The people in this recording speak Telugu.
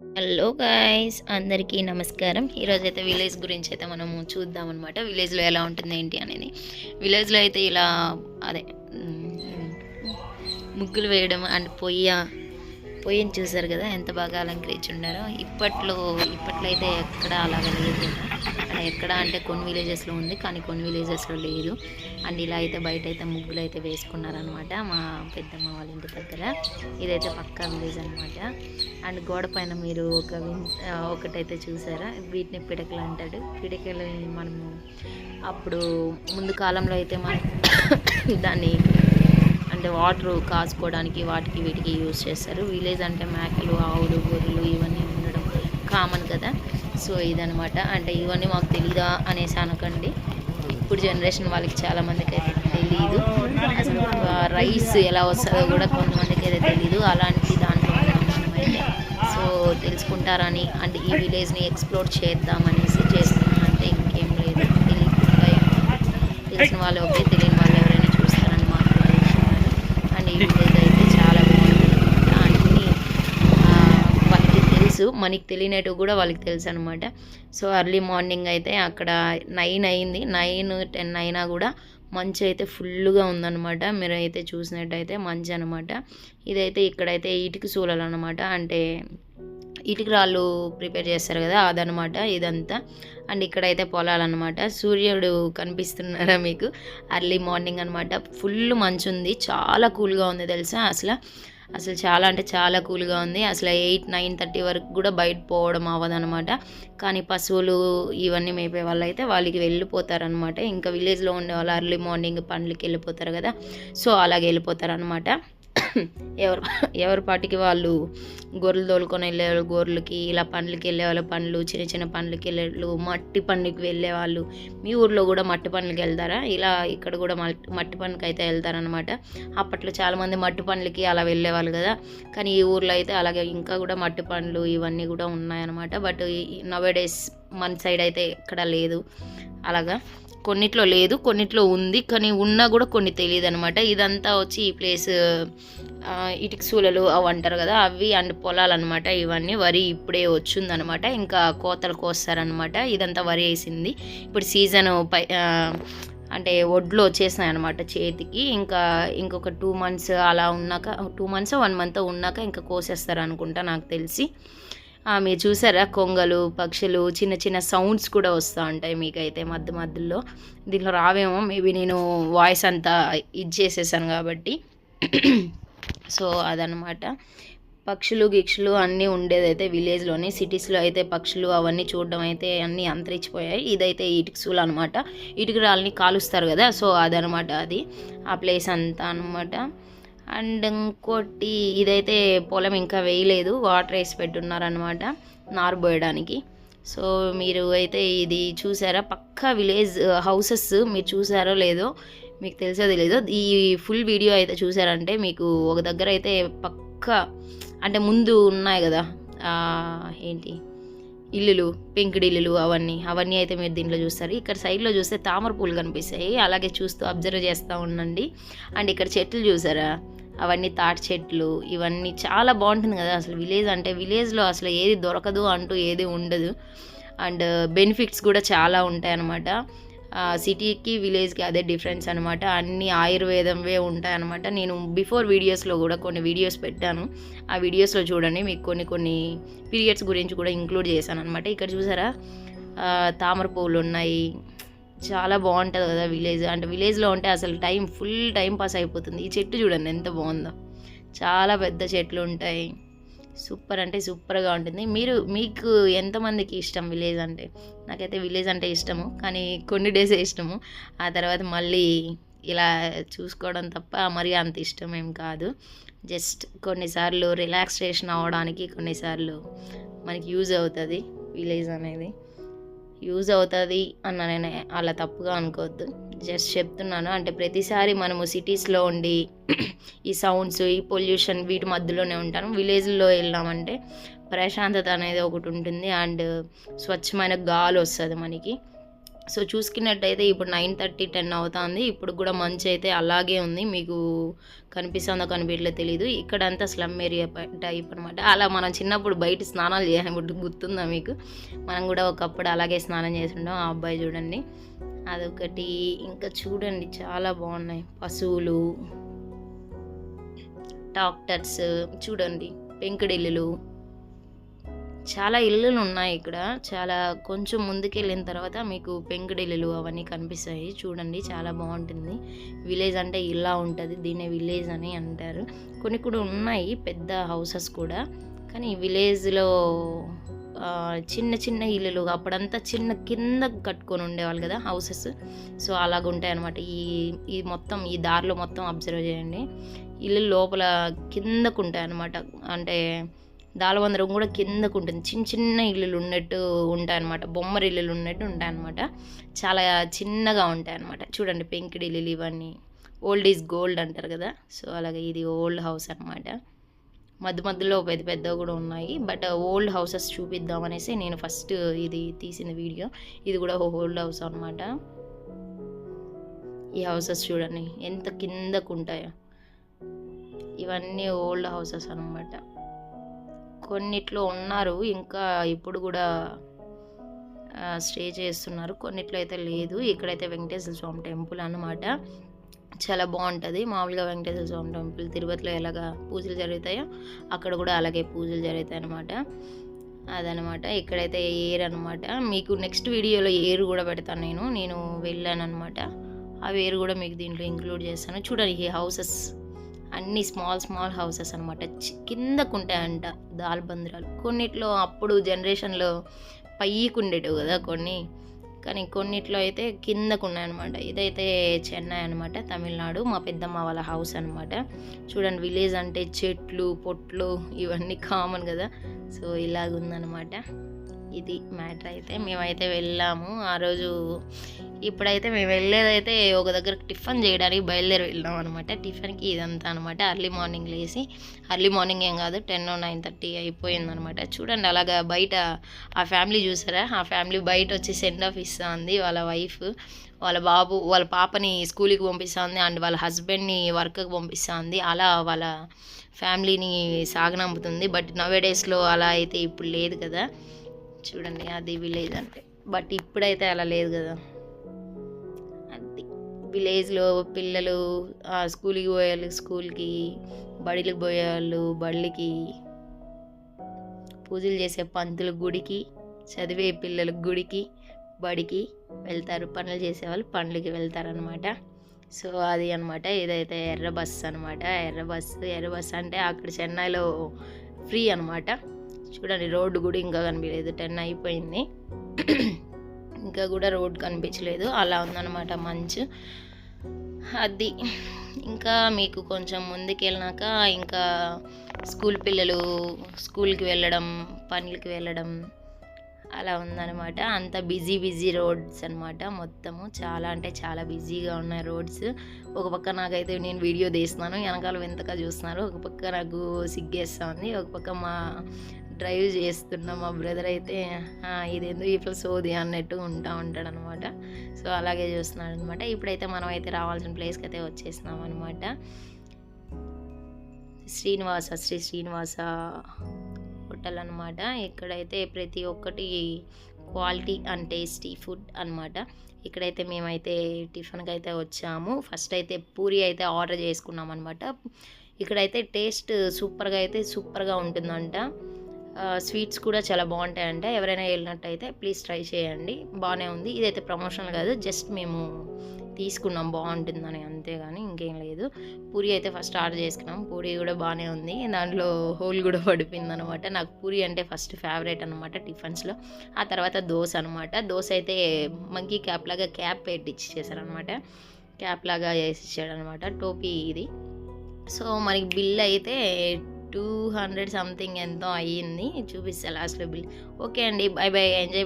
హలో గాయ్స్ అందరికీ నమస్కారం. ఈరోజు అయితే విలేజ్ గురించి అయితే మనము చూద్దాం అనమాట విలేజ్లో ఎలా ఉంటుంది ఏంటి అనేది. విలేజ్లో అయితే ఇలా అదే ముగ్గులు వేయడం అండ్ పొయ్య పొయ్యిని చూసారు కదా ఎంత బాగా అలంకరించి ఉన్నారో. ఇప్పట్లో ఇప్పట్లో అయితే ఎక్కడ అలా లేదు. ఎక్కడ అంటే కొన్ని విలేజెస్లో ఉంది కానీ కొన్ని విలేజెస్లో లేదు. అండ్ ఇలా అయితే బయట అయితే ముగ్గులు అయితే వేసుకున్నారనమాట మా పెద్దమ్మ వాళ్ళ ఇంటి దగ్గర. ఇదైతే పక్కా విలేజ్ అనమాట అండ్ గోడ పైన మీరు ఒక విన్- ఒకటైతే చూసారా? వీటిని పిడకలు అంటాడు పిడకలు మనము అప్పుడు ముందు కాలంలో అయితే మనం దాన్ని అంటే వాటర్ కాసుకోవడానికి వాటికి వీటికి యూజ్ చేస్తారు. విలేజ్ అంటే మేకలు ఆవులు గొర్రెలు ఇవన్నీ ఉండడం కామన్ కదా. సో ఇదనమాట అంటే ఇవన్నీ మాకు తెలీదా అనేసి అనకండి. ఇప్పుడు జనరేషన్ వాళ్ళకి చాలా మందికి అయితే తెలియదు అసలు రైస్ ఎలా వస్తుందో కూడా కొంతమందికి అయితే తెలియదు అలాంటి దాంట్లో మనమైతే సో తెలుసుకుంటారని అంటే ఈ విలేజ్ని ఎక్స్ప్లోర్ చేద్దామనేసి చేస్తున్నా. అంటే ఇంకేం లేదు. తెలియకుండా తెలిసిన వాళ్ళు ఓకే తెలియని వాళ్ళు ఎవరైనా చూస్తారని మాకు అండ్ ఈ విలేజ్ అయితే చాలా బాగుంటుంది అన్ని ఆ, వాళ్ళకి తెలుసు మనకి తెలియనట్టు కూడా వాళ్ళకి తెలుసు అనమాట సో అర్లీ మార్నింగ్ అయితే అక్కడ నైన్ అయింది. నైన్ టెన్ అయినా కూడా మంచు అయితే ఫుల్గా ఉందన్నమాట. మీరు అయితే చూసినట్టయితే మంచి అనమాట ఇదైతే ఇక్కడైతే ఇటుక సూలలు అనమాట అంటే ఇటుక రాళ్ళు ప్రిపేర్ చేస్తారు కదా అదనమాట ఇదంతా. అండ్ ఇక్కడైతే పొలాలన్నమాట. సూర్యుడు కనిపిస్తున్నారా మీకు? అర్లీ మార్నింగ్ అనమాట ఫుల్ మంచు ఉంది. చాలా కూల్గా ఉంది తెలుసా అసలు. అసలు చాలా అంటే చాలా కూల్గా ఉంది. అసలు ఎయిట్ నైన్ థర్టీ వరకు కూడా బయట పోవడం అవ్వదనమాట కానీ పశువులు ఇవన్నీ మేపే వాళ్ళు అయితే వాళ్ళకి వెళ్ళిపోతారనమాట ఇంకా విలేజ్లో ఉండే వాళ్ళు అర్లీ మార్నింగ్ పండ్లకి వెళ్ళిపోతారు కదా. సో అలాగే వెళ్ళిపోతారనమాట ఎవరు ఎవరి పాటికి వాళ్ళు గొర్రెలు తోలుకొని వెళ్ళేవాళ్ళు గొర్రెలకి ఇలా పండ్లకి వెళ్ళేవాళ్ళు పండ్లు చిన్న చిన్న పండ్లకి వెళ్ళే వాళ్ళు మట్టి పనులకి వెళ్ళే వాళ్ళు మీ ఊర్లో కూడా మట్టి పనులకి వెళ్తారా? ఇలా ఇక్కడ కూడా మట్టి మట్టి పనులకి అయితే వెళ్తారనమాట అప్పట్లో చాలామంది మట్టి పనులకి అలా వెళ్ళేవాళ్ళు కదా. కానీ ఈ ఊర్లో అయితే అలాగే ఇంకా కూడా మట్టి పనులు ఇవన్నీ కూడా ఉన్నాయన్నమాట. బట్ నవే డేస్ మన సైడ్ అయితే ఎక్కడ లేదు. అలాగా? కొన్నిట్లో లేదు కొన్నిట్లో ఉంది కానీ ఉన్నా కూడా కొన్ని తెలియదు అనమాట ఇదంతా వచ్చి ఈ ప్లేస్ ఇటుకసూలలు అవి అంటారు కదా అవి అండ్ పొలాలు అనమాట ఇవన్నీ వరి ఇప్పుడే వచ్చిందనమాట ఇంకా కోతలు కోస్తారనమాట ఇదంతా వరి వేసింది. ఇప్పుడు సీజన్ పై అంటే ఒడ్లు వచ్చేసినాయి అనమాట చేతికి. ఇంకా ఇంకొక టూ మంత్స్ అలా ఉన్నాక టూ మంత్స్ వన్ మంత్ ఉన్నాక ఇంకా కోసేస్తారు అనుకుంటా నాకు తెలిసి. మీరు చూసారా? కొంగలు పక్షులు చిన్న చిన్న సౌండ్స్ కూడా వస్తూ ఉంటాయి మీకైతే మధ్య మధ్యలో. దీంట్లో రావేమో మేబీ నేను వాయిస్ అంతా ఇది చేసేసాను కాబట్టి. సో అదనమాట పక్షులు గిక్షులు అన్నీ ఉండేదైతే విలేజ్లోనే సిటీస్లో అయితే పక్షులు అవన్నీ చూడడం అయితే అన్నీ అంతరించిపోయాయి. ఇదైతే ఇటుకసులు అనమాట ఇటుకురాళ్ళని కాలుస్తారు కదా సో అదనమాట అది. ఆ ప్లేస్ అంతా అనమాట అండ్ ఇంకోటి ఇదైతే పొలం ఇంకా వేయలేదు వాటర్ వేసి పెట్టున్నారనమాట నారు పోయడానికి సో మీరు అయితే ఇది చూసారా? పక్కా విలేజ్ హౌసెస్ మీరు చూసారో లేదో మీకు తెలిసో లేదో ఈ ఫుల్ వీడియో అయితే చూసారంటే మీకు ఒక దగ్గర అయితే పక్క అంటే ముందు ఉన్నాయి కదా ఏంటి? ఇల్లులు పెంకుడు ఇల్లులు అవన్నీ అవన్నీ అయితే మీరు దీంట్లో చూస్తారు. ఇక్కడ సైడ్లో చూస్తే తామర పూలు కనిపిస్తాయి అలాగే చూస్తూ అబ్జర్వ్ చేస్తూ ఉండండి. అండ్ ఇక్కడ చెట్లు చూసారా? అవన్నీ తాటి చెట్లు ఇవన్నీ చాలా బాగుంటుంది కదా. అసలు విలేజ్ అంటే విలేజ్లో అసలు ఏది దొరకదు అంటూ ఏది ఉండదు. అండ్ బెనిఫిట్స్ కూడా చాలా ఉంటాయన్నమాట. సిటీకి విలేజ్కి అదే డిఫరెన్స్ అనమాట అన్ని ఆయుర్వేదంవే ఉంటాయన్నమాట. నేను బిఫోర్ వీడియోస్లో కూడా కొన్ని వీడియోస్ పెట్టాను. ఆ వీడియోస్లో చూడండి మీకు కొన్ని కొన్ని పీరియడ్స్ గురించి కూడా ఇంక్లూడ్ చేశాను అనమాట ఇక్కడ చూసారా? తామర పువ్వులు ఉన్నాయి చాలా బాగుంటుంది కదా విలేజ్ అంటే విలేజ్లో ఉంటే అసలు టైం ఫుల్ టైం పాస్ అయిపోతుంది. ఈ చెట్టు చూడండి ఎంత బాగుందో. చాలా పెద్ద చెట్లు ఉంటాయి. సూపర్ అంటే సూపర్గా ఉంటుంది. మీరు మీకు ఎంతమందికి ఇష్టం విలేజ్ అంటే? నాకైతే విలేజ్ అంటే ఇష్టము కానీ కొన్ని డేసే ఇష్టము. ఆ తర్వాత మళ్ళీ ఇలా చూసుకోవడం తప్ప మరి అంత ఇష్టం ఏం కాదు. జస్ట్ కొన్నిసార్లు రిలాక్సేషన్ అవ్వడానికి కొన్నిసార్లు మనకి యూజ్ అవుతుంది విలేజ్ అనేది. యూజ్ అవుతుంది అన్న నేను అలా తప్పుగా అనుకోవద్దు. జస్ట్ చెప్తున్నాను. అంటే ప్రతిసారి మనము సిటీస్లో ఉండి ఈ సౌండ్స్ ఈ పొల్యూషన్ వీటి మధ్యలోనే ఉంటాను విలేజ్లో వెళ్ళామంటే ప్రశాంతత అనేది ఒకటి ఉంటుంది. అండ్ స్వచ్ఛమైన గాలి వస్తుంది మనకి. సో చూసుకున్నట్టయితే ఇప్పుడు నైన్ థర్టీ టెన్ అవుతుంది. ఇప్పుడు కూడా మంచి అయితే అలాగే ఉంది. మీకు కనిపిస్తుందో కనిపించలేదు తెలియదు ఇక్కడంతా స్లమ్ ఏరియా టైప్ అనమాట అలా మనం చిన్నప్పుడు బయట స్నానాలు చేయబట్టి గుర్తుందా మీకు? మనం కూడా ఒకప్పుడు అలాగే స్నానం చేస్తుంటాం ఆ అబ్బాయి చూడండి. అదొకటి. ఇంకా చూడండి చాలా బాగున్నాయి. పశువులు డాక్టర్స్ చూడండి. పెంకుడిల్లులు. చాలా ఇల్లులు ఉన్నాయి ఇక్కడ. చాలా కొంచెం ముందుకెళ్ళిన తర్వాత మీకు పెంకుడిల్లులు అవన్నీ కనిపిస్తాయి. చూడండి చాలా బాగుంటుంది. విలేజ్ అంటే ఇలా ఉంటుంది దీన్ని విలేజ్ అని అంటారు. కొన్ని కూడా ఉన్నాయి పెద్ద హౌసెస్ కూడా. కానీ విలేజ్లో చిన్న చిన్న ఇల్లులు అప్పుడంతా చిన్న కింద కట్టుకొని ఉండేవాళ్ళు కదా హౌసెస్. సో అలాగ ఉంటాయి అనమాట ఈ ఈ మొత్తం ఈ దారిలో మొత్తం అబ్జర్వ్ చేయండి. ఇల్లు లోపల కిందకు ఉంటాయి అనమాట అంటే దాలవందరం కూడా కిందకు ఉంటుంది. చిన్న చిన్న ఇల్లులు ఉన్నట్టు ఉంటాయి అనమాట బొమ్మరి ఇల్లులు ఉన్నట్టు ఉంటాయి అనమాట చాలా చిన్నగా ఉంటాయి అనమాట చూడండి పెంకిడి ఇల్లులు ఇవన్నీ. ఓల్డ్ ఈజ్ గోల్డ్ అంటారు కదా. సో అలాగే ఇది ఓల్డ్ హౌస్ అనమాట మధ్య మధ్యలో పెద్ద పెద్దవి కూడా ఉన్నాయి. బట్ ఓల్డ్ హౌసెస్ చూపిద్దాం అనేసి నేను ఫస్ట్ ఇది తీసిన వీడియో ఇది కూడా ఓల్డ్ హౌస్ అనమాట ఈ హౌసెస్ చూడండి. ఎంత కిందకు ఉంటాయో. ఇవన్నీ ఓల్డ్ హౌసెస్ అనమాట కొన్నిట్లో ఉన్నారు. ఇంకా ఇప్పుడు కూడా స్టే చేస్తున్నారు. కొన్నిట్లో అయితే లేదు. ఇక్కడైతే వెంకటేశ్వర స్వామి టెంపుల్ అనమాట చాలా బాగుంటుంది. మామూలుగా వెంకటేశ్వర స్వామి టెంపుల్ తిరుపతిలో ఎలాగా పూజలు జరుగుతాయో అక్కడ కూడా అలాగే పూజలు జరుగుతాయి అనమాట అదనమాట ఇక్కడైతే ఏర్ అనమాట మీకు నెక్స్ట్ వీడియోలో ఏరు కూడా పెడతాను నేను. నేను వెళ్ళాను అనమాట ఆ వేరు కూడా మీకు దీంట్లో ఇంక్లూడ్ చేస్తాను. చూడండి ఈ హౌసెస్ అన్ని స్మాల్ స్మాల్ హౌసెస్ అనమాట కిందకు ఉంటాయంట దాల్బంద్రాలు కొన్నిట్లో అప్పుడు జనరేషన్లో పైకి ఉండేటివి కదా కొన్ని. కానీ కొన్నిట్లో అయితే కిందకు ఉన్నాయన్నమాట ఇదైతే చెన్నై అనమాట తమిళనాడు మా పెద్దమ్మ వాళ్ళ హౌస్ అనమాట చూడండి విలేజ్ అంటే చెట్లు పొట్లు ఇవన్నీ కామన్ కదా. సో ఇలాగుందనమాట ఇది మ్యాటర్ అయితే. మేమైతే వెళ్ళాము. ఆ రోజు ఇప్పుడైతే మేము వెళ్ళేదైతే ఒక దగ్గర టిఫిన్ చేయడానికి బయలుదేరి వెళ్ళాం అనమాట టిఫిన్కి ఇదంతా అనమాట అర్లీ మార్నింగ్ లేసి అర్లీ మార్నింగ్ ఏం కాదు టెన్ నైన్ థర్టీ అయిపోయింది అనమాట చూడండి అలాగా బయట ఆ ఫ్యామిలీ చూసారా? ఆ ఫ్యామిలీ బయట వచ్చి సెండ్ ఆఫ్ ఇస్తుంది వాళ్ళ వైఫ్. వాళ్ళ బాబు వాళ్ళ పాపని స్కూల్కి పంపిస్తుంది అండ్ వాళ్ళ హస్బెండ్ని వర్క్కి పంపిస్తుంది. అలా వాళ్ళ ఫ్యామిలీని సాగనంపుతుంది. బట్ నవే డేస్లో అలా అయితే ఇప్పుడు లేదు కదా. చూడండి అది విలేజ్ అంటే బట్ ఇప్పుడైతే అలా లేదు కదా. అది విలేజ్లో పిల్లలు స్కూల్కి పోయేవాళ్ళు స్కూల్కి బడిలకు పోయేవాళ్ళు బళ్ళకి పూజలు చేసే పంతులు గుడికి చదివే పిల్లల గుడికి బడికి వెళ్తారు. పనులు చేసేవాళ్ళు పనులకి వెళ్తారనమాట సో అది అనమాట ఇదైతే ఎర్ర బస్ అనమాట ఎర్ర బస్ ఎర్ర బస్ అంటే అక్కడ చెన్నైలో ఫ్రీ అనమాట చూడండి రోడ్డు కూడా ఇంకా కనిపించలేదు. టెన్ అయిపోయింది. ఇంకా కూడా రోడ్ కనిపించలేదు. అలా ఉందన్నమాట మంచు. అది ఇంకా మీకు కొంచెం ముందుకెళ్ళినాక ఇంకా స్కూల్ పిల్లలు స్కూల్కి వెళ్ళడం పనులకి వెళ్ళడం అలా ఉందన్నమాట. అంత బిజీ బిజీ రోడ్స్ అనమాట మొత్తము. చాలా అంటే చాలా బిజీగా ఉన్నాయి రోడ్స్. ఒక పక్క నాకైతే నేను వీడియో తీస్తున్నాను వెనకాల వింతగా చూస్తున్నారు. ఒక పక్క నాకు సిగ్గేస్తూ ఉంది. ఒక పక్క మా డ్రైవ్ చేస్తున్న మా బ్రదర్ అయితే ఇదేందో ఇట్లా సోది అన్నట్టు ఉంటా ఉంటాడు అనమాట సో అలాగే చూస్తున్నాడు అనమాట ఇప్పుడైతే మనం అయితే రావాల్సిన ప్లేస్కి అయితే వచ్చేసినాం అనమాట శ్రీనివాస శ్రీ శ్రీనివాస హోటల్ అనమాట ఇక్కడైతే ప్రతి ఒక్కటి క్వాలిటీ అండ్ టేస్టీ ఫుడ్ అనమాట ఇక్కడైతే మేమైతే టిఫిన్కి అయితే వచ్చాము. ఫస్ట్ అయితే పూరి అయితే ఆర్డర్ చేసుకున్నాం అనమాట ఇక్కడైతే టేస్ట్ సూపర్గా అయితే సూపర్గా ఉంటుందంట. స్వీట్స్ కూడా చాలా బాగుంటాయంట. ఎవరైనా వెళ్ళినట్టయితే ప్లీజ్ ట్రై చేయండి. బాగానే ఉంది. ఇదైతే ప్రమోషనల్ కాదు. జస్ట్ మేము తీసుకున్నాం. బాగుంటుందని అంతేగాని ఇంకేం లేదు. పూరి అయితే ఫస్ట్ ఆర్డర్ చేసుకున్నాం. పూరి కూడా బాగానే ఉంది. దాంట్లో హోల్ కూడా పడిపోయింది అనమాట నాకు పూరి అంటే ఫస్ట్ ఫేవరెట్ అనమాట టిఫిన్స్లో. ఆ తర్వాత దోశ అనమాట. దోశ అయితే మంకీ క్యాప్ లాగా క్యాప్ పెట్టి ఇచ్చేసారనమాట. క్యాప్ లాగా వేసి ఇచ్చాడనమాట. టోపీ ఇది. సో మనకి బిల్ అయితే టూ హండ్రెడ్ సంథింగ్ ఎంతో అయ్యింది. చూపిస్తా లాస్ట్లో బిల్ ఓకే అండి బై బై ఎంజాయ్